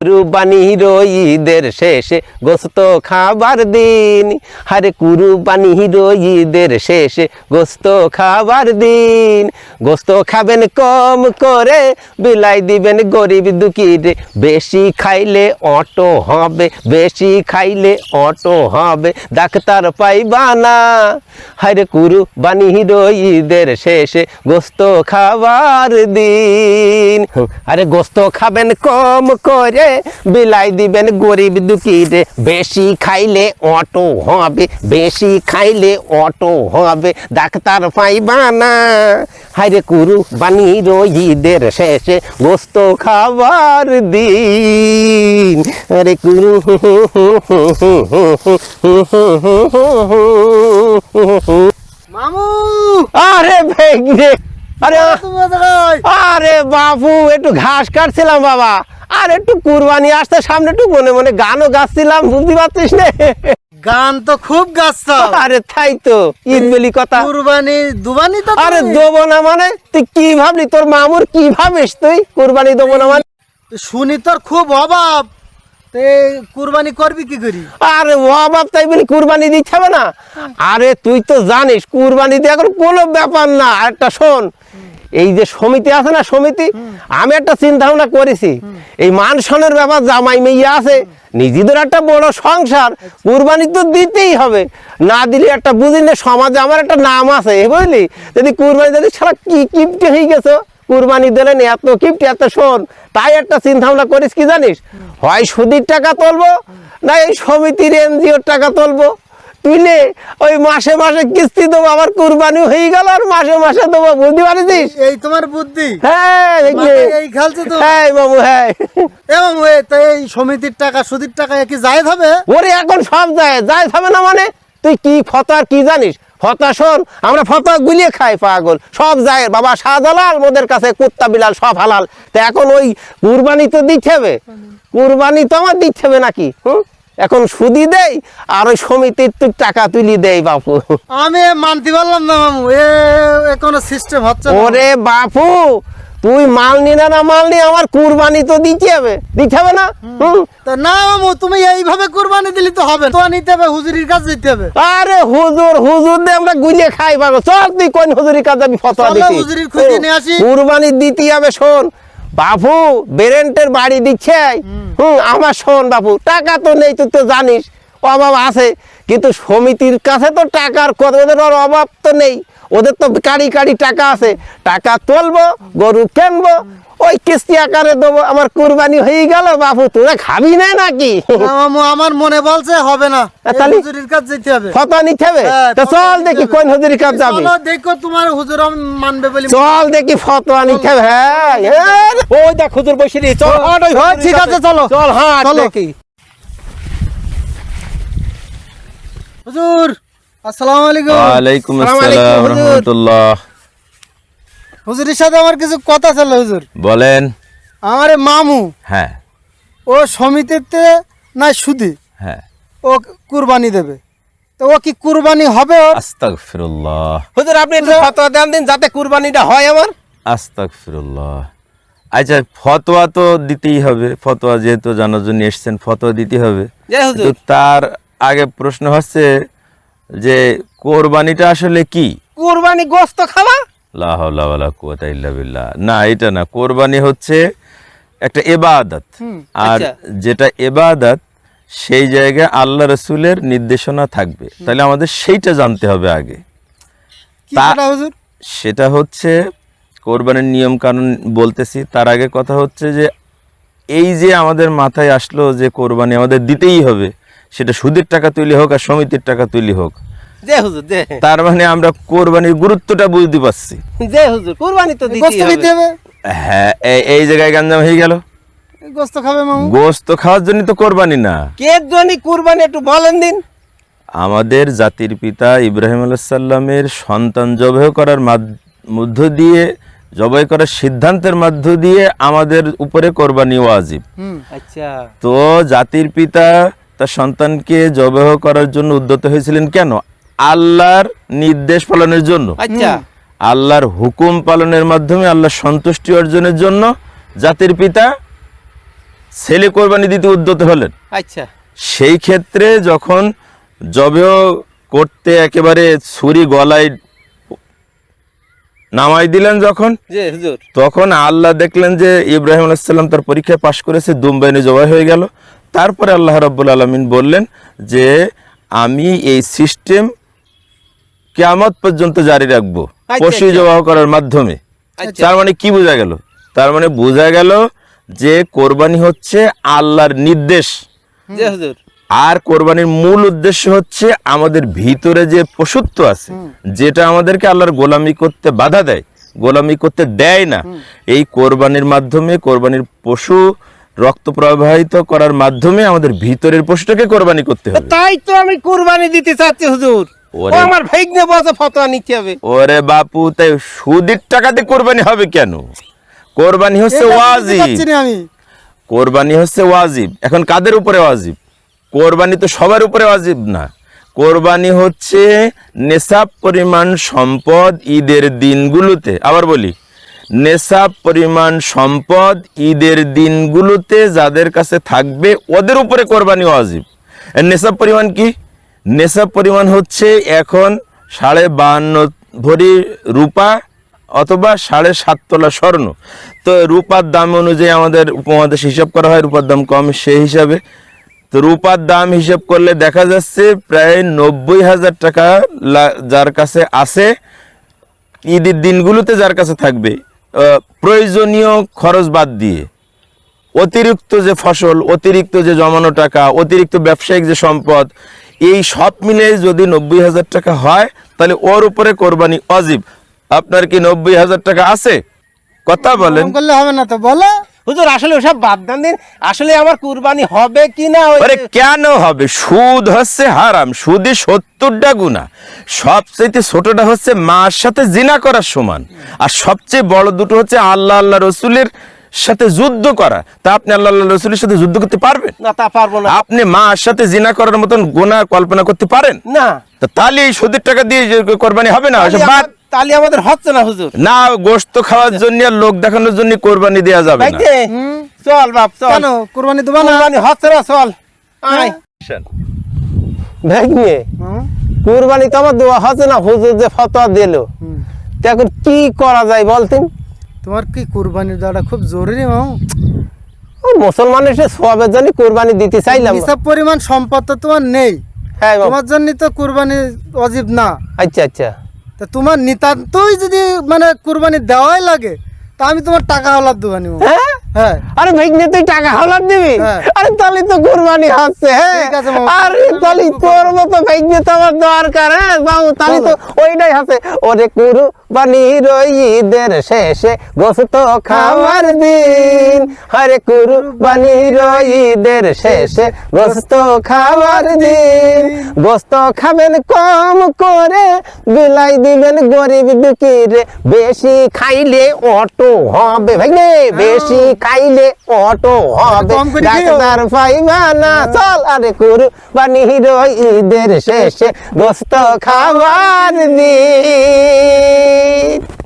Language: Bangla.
কুরবানির ঈদের শেষে গোস্ত খাবার দিন। হারে কুরবানির ঈদের শেষে গোস্ত খাবার দিন। গোস্ত খাবেন কম করে বিলাই দিবেন গরিব দুঃখীরে। বেশি খাইলে অটো হবে বেশি খাইলে অটো হবে ডাক্তার পাইবা না। হারে কুরবানির ঈদের শেষে গোস্ত খাবার দিন। আরে গোস্ত খাবেন কম করে বিলাই দিবেন গরিব দুঃখীরে বেশি খাইলে অটো হবে বেশি খাইলে অটো হবে ডাক্তার পাইবা না হাইরে কুরু বানির ঈদের শেষে গোস্ত খাবার দিন আরে কুরু মামু আরে ভেগরে আরে আরে বাবু একটু ঘাস কাটছিলাম বাবা আর একটু কুরবানি আসতে সামনে একটু মনে মনে গানও গাচ্ছিলাম বুঝতে পারছিস না? গান তো খুব গাছ আরে তাই তো ঈদ বলি কথা। কুরবানি দুবানি তো আরে দেবো না মানে তুই কি ভাবলি? তোর মামুর কি ভাবিস তুই? কুরবানি দেবো না মানে? শুনি তোর খুব অভাব। কুরবানি করবি কি করি? আরে অভাব তাই বলি কুরবানি দিতে হবে না। আরে তুই তো জানিস কুরবানি দিয়ে এখন কোনো ব্যাপার না। একটা শোন এই যে সমিতি আছে না সমিতি, আমি একটা চিন্তা ভাবনা করেছি। এই মানসনের ব্যাপার, জামাই মেয়ে আছে, নিজেদের একটা বড় সংসার, কুরবানি তো দিতেই হবে। না দিলে একটা বুঝি না, সমাজে আমার একটা নাম আছে বুঝলি? যদি কুরবানি যদি সারা কি কিপটে হয়ে গেছো? কুরবানি দিলেন, এত কিপটে, এত শোন। তাই একটা চিন্তা ভাবনা করিস কি জানিস? হয় সুদির টাকা তুলবো, না এই সমিতির এনজিওর টাকা তুলবো? তুইলে ওই মাসে মাসে কিস্তি দেবো আবার কুরবানি হয়ে গেল আর মাসে মাসে দেবো বুদ্ধি পারিস এই তোমার বুদ্ধি। হ্যাঁ এই খেলছে তো? হ্যাঁ বাবু হ্যাঁ। এবং তো এই সমিতির টাকা সুদির টাকা কি জায়েজ হবে? ওরে এখন সব যায় যায় হবে না মানে? তুই কি ফতার কি জানিস? ফতা শোন আমরা ফতা গুলিয়ে খাই পাগল। সব যায় বাবা শাহজালাল মোদের কাছে কুত্তা বিলাল সব হালাল। তা এখন ওই কুরবানি তো দিতে হবে। কুরবানি তো আমার দিতে হবে নাকি? হুম? এখন সুদি দেই আর ওই সমিতির তুই টাকা তুলি দেই বাপু। আমি মানতে পারলাম না মামু এ কোনো সিস্টেম হচ্ছে ওরে বাপু তুই মাল নি না মাল নি আমার কুরবানি তো দিতে হবে। দিতে হবে না? হুম। তা না মামু তুমি এইভাবে কুরবানি দিলে তো হবে তো নিতে হবে হুজুরির কাছে যেতে হবে। আরে হুজুর হুজুর দিয়ে আমরা গুলিয়ে খাই পাগল চল তুই কোন হুজুরির কাছে আমি ফতোয়া চলো, দিতে হুজুরির খুঁজে নিয়ে আসি। কুরবানি দিতে হবে শোন। বাপু বেরেন্টের বাড়ি দিচ্ছে। হুম, আমার শোন বাপু, টাকা তো নেই, তুই তো জানিস, অভাব আছে, কিন্তু সমিতির কাছে তো টাকার কত অভাব তো নেই। ওদের তো কাড়ি কাড়ি টাকা আছে। টাকা তুলবো গরু কিনবো ওই কিস্তি আকারে দেবো আমার কুরবানি হয়ে গেল বাপু তোরা খাবি না নাকি? আমার মনে বলছে হবে না। তাহলে? হুজুরির কাছে যেতে হবে। ফতোয়া নিতে হবে? হ্যাঁ, চল দেখি হবে। কোন হুজুরির কাছে যাবি। চলো দেখো তোমার হুজুর মানবে বলি চল দেখি ফতোয়া নিতে হবে। হ্যাঁ হ্যাঁ। ওই দেখ হুজুর বসে রে চল হাঁট হ্যাঁ, ঠিক আছে, চলো। চল হাঁট দেখি। হুজুর আসসালামু আলাইকুম ওয়ালাইকুম আসসালামু আসসালাম আলাইকুম, হুজুর। রহমতুল্লাহ। হুজুরের সাথে আমার কিছু কথা ছিল হুজুর। বলেন। আমার মামু। হ্যাঁ। ও সমিতিতে না সুদি। হ্যাঁ। ও কুরবানি দেবে। তো ও কি কুরবানি হবে আস্তাগফিরুল্লাহ। হুজুর আপনি একটু ফতোয়া দেন দিন যাতে কুরবানিটা হয় আমার। আস্তাগফিরুল্লাহ। আচ্ছা ফতোয়া তো দিতেই হবে। ফতোয়া যেহেতু জানার জন্য এসছেন ফতোয়া দিতে হবে। তার আগে প্রশ্ন হচ্ছে যে কোরবানিটা আসলে কি? কুরবানি গোস্ত খাওয়া? না এটা না। কোরবানি হচ্ছে একটা এবাদত। আর আচ্ছা। যেটা এবাদত সেই জায়গায় আল্লাহ রসুলের নির্দেশনা থাকবে। তাহলে আমাদের সেইটা জানতে হবে আগে। সেটা হচ্ছে কোরবানির নিয়ম কানুন বলতেছি। তার আগে কথা হচ্ছে যে এই যে আমাদের মাথায় আসলো যে কোরবানি আমাদের দিতেই হবে সেটা সুদের টাকা তৈরি হোক আর সমিতির টাকা তৈরি হোক। তার মানে আমরা কোরবানির গুরুত্বটা বুঝতে পারছি। হুজুর কুরবানি তো দিতে হবে। হবে। হ্যাঁ এই- এই জায়গায় গাঞ্জাম হয়ে গেল। গোস্ত খাবে মামু। গোস্ত খাওয়ার জন্য তো কোরবানি না। কে জন্য কুরবানি একটু বলেন দিন। আমাদের জাতির পিতা ইব্রাহিম আলাইসাল্লামের সন্তান জবাই করার মধ্য দিয়ে জবাই করার সিদ্ধান্তের মধ্য দিয়ে আমাদের উপরে কোরবানি ওয়াজিব। আচ্ছা। তো জাতির পিতা তার সন্তানকে জবাহ করার জন্য উদ্যত হয়েছিলেন কেন? আল্লাহর নির্দেশ পালনের জন্য। আচ্ছা। আল্লাহর হুকুম পালনের মাধ্যমে আল্লাহর সন্তুষ্টি অর্জনের জন্য জাতির পিতা ছেলে কোরবানি দিতে উদ্যত হলেন। আচ্ছা। সেই ক্ষেত্রে যখন জবেও করতে একেবারে ছুরি গলায় নামাই দিলেন যখন তখন আল্লাহ দেখলেন যে ইব্রাহিম আলাইসাল্লাম তার পরীক্ষায় পাশ করেছে দুমবাইনে জবাই হয়ে গেল। তারপরে আল্লাহ রাব্বুল আলমিন বললেন যে আমি এই সিস্টেম কেয়ামত পর্যন্ত জারি রাখব আচ্ছা, পশু আচ্ছা। জবাহ করার মাধ্যমে। আচ্ছা। তার মানে কি বোঝা গেল? তার মানে বোঝা গেল যে কোরবানি হচ্ছে আল্লাহর নির্দেশ। আর কোরবানির মূল উদ্দেশ্য হচ্ছে আমাদের ভিতরে যে পশুত্ব আছে যেটা আমাদেরকে আল্লাহর গোলামি করতে বাধা দেয় গোলামি করতে দেয় না। এই কোরবানির মাধ্যমে কোরবানির পশু রক্ত প্রবাহিত করার মাধ্যমে আমাদের ভিতরের পশুটাকে কোরবানি করতে হবে। তাই তো আমি কোরবানি দিতে চাচ্ছি হুজুর। ও আমার ভাইগনে বসে ফতোয়া নিতে হবে। ওরে বাপু তাই সুদের টাকাতে কোরবানি হবে কেন? কোরবানি হচ্ছে ওয়াজিব। কোরবানি হচ্ছে ওয়াজিব। এখন কাদের উপরে ওয়াজিব? কোরবানি তো সবার উপরে ওয়াজিব না। কোরবানি হচ্ছে নেশাব পরিমাণ সম্পদ ঈদের দিনগুলোতে। আবার বলি নেশাব, পরিমাণ সম্পদ, ঈদের দিনগুলোতে যাদের কাছে থাকবে ওদের উপরে কোরবানি ওয়াজিব। নেশাব পরিমাণ কি? নেশাব পরিমাণ হচ্ছে এখন সাড়ে বাহান্ন ভরি রূপা অথবা সাড়ে সাত তোলা স্বর্ণ। তো রূপার দাম অনুযায়ী আমাদের উপমহাদেশ হিসাব করা হয়, রূপার দাম কম সেই হিসাবে। তো রূপার দাম হিসাব করলে দেখা যাচ্ছে প্রায় নব্বই হাজার টাকা যার কাছে আছে, ঈদের দিনগুলোতে যার কাছে থাকবে প্রয়োজনীয় খরচ বাদ দিয়ে অতিরিক্ত যে ফসল, অতিরিক্ত যে জমানো টাকা, অতিরিক্ত ব্যবসায়িক যে সম্পদ, এই সব মিলে যদি নব্বই হাজার টাকা হয়, তাহলে ওর উপরে কোরবানি অজীব। আপনার কি নব্বই হাজার টাকা আছে? কথা বলেন। করলে হবে না তো, বলো। হুজুর আসলে ওসব বাদ দেন দিন। আসলে আমার কুরবানি হবে কি না আরে কেন হবে? সুদ হচ্ছে হারাম সুদে সত্তরটা গুণা। সবচেয়ে ছোটটা হচ্ছে মার সাথে জিনা করার সমান। আর সবচেয়ে বড় দুটো হচ্ছে আল্লাহ আল্লাহ রসুলের সাথে যুদ্ধ করা। তা আপনি আল্লাহ আল্লাহ রসুলের সাথে যুদ্ধ করতে পারবেন? না তা পারব না। আপনি মার সাথে জিনা করার মতন গোনা কল্পনা করতে পারেন? না। তাহলে এই সুদের টাকা দিয়ে কোরবানি হবে না? বাদ তাহলে আমাদের হচ্ছে না হুজুর। না গোস্ত খাওয়ার জন্য আর লোক দেখানোর জন্য কোরবানি দেওয়া যাবে না। চল বাপ চল। কেন? কোরবানি দেবো না? কুরবানি হচ্ছে না চল। আয়। হুম, কুরবানি তো আমার দেওয়া হচ্ছে না হুজুর যে ফতোয়া দিল। এখন কি করা যায় বলতেন? তোমার কি কোরবানি দেওয়াটা খুব জরুরি মামু ও মুসলমানের সে সবের জন্য কুরবানি দিতে চাইলাম। হিসাব পরিমাণ সম্পদ তো তোমার নেই। হ্যাঁ। তোমার জন্য তো কোরবানি অজীব না। আচ্ছা আচ্ছা। তা তোমার নিতান্তই যদি মানে কুরবানি দেওয়াই লাগে তা আমি তোমার টাকা হলার দোকানি হ্যাঁ? হ্যাঁ। আরে ভাইগনে তুই টাকা হলার দিবি? হ্যাঁ। আরে তাহলে তো কুরবানি হচ্ছে হ্যাঁ? আরে তাহলে ভাইগনে তো আমার দরকার হ্যাঁ? বাবু তাহলে তো ওইটাই আছে ওরে কুরবানি রইদের শেষে গোস্ত খাওয়ার দিন। আরে কুরবানি রইদের শেষে গোস্ত খাওয়ার দিন। গোস্ত খাবেন কম করে বিলাই দিবেন গরিব দুঃখীরে। বেশি খাইলে অটো হবে ভাইনে বেশি খাইলে অটো হবে। করে। ডাক্তার পাইবা না চল আরে কুরু কুরবানি ঈদের শেষে গোস্ত খাবার দিন। Bye.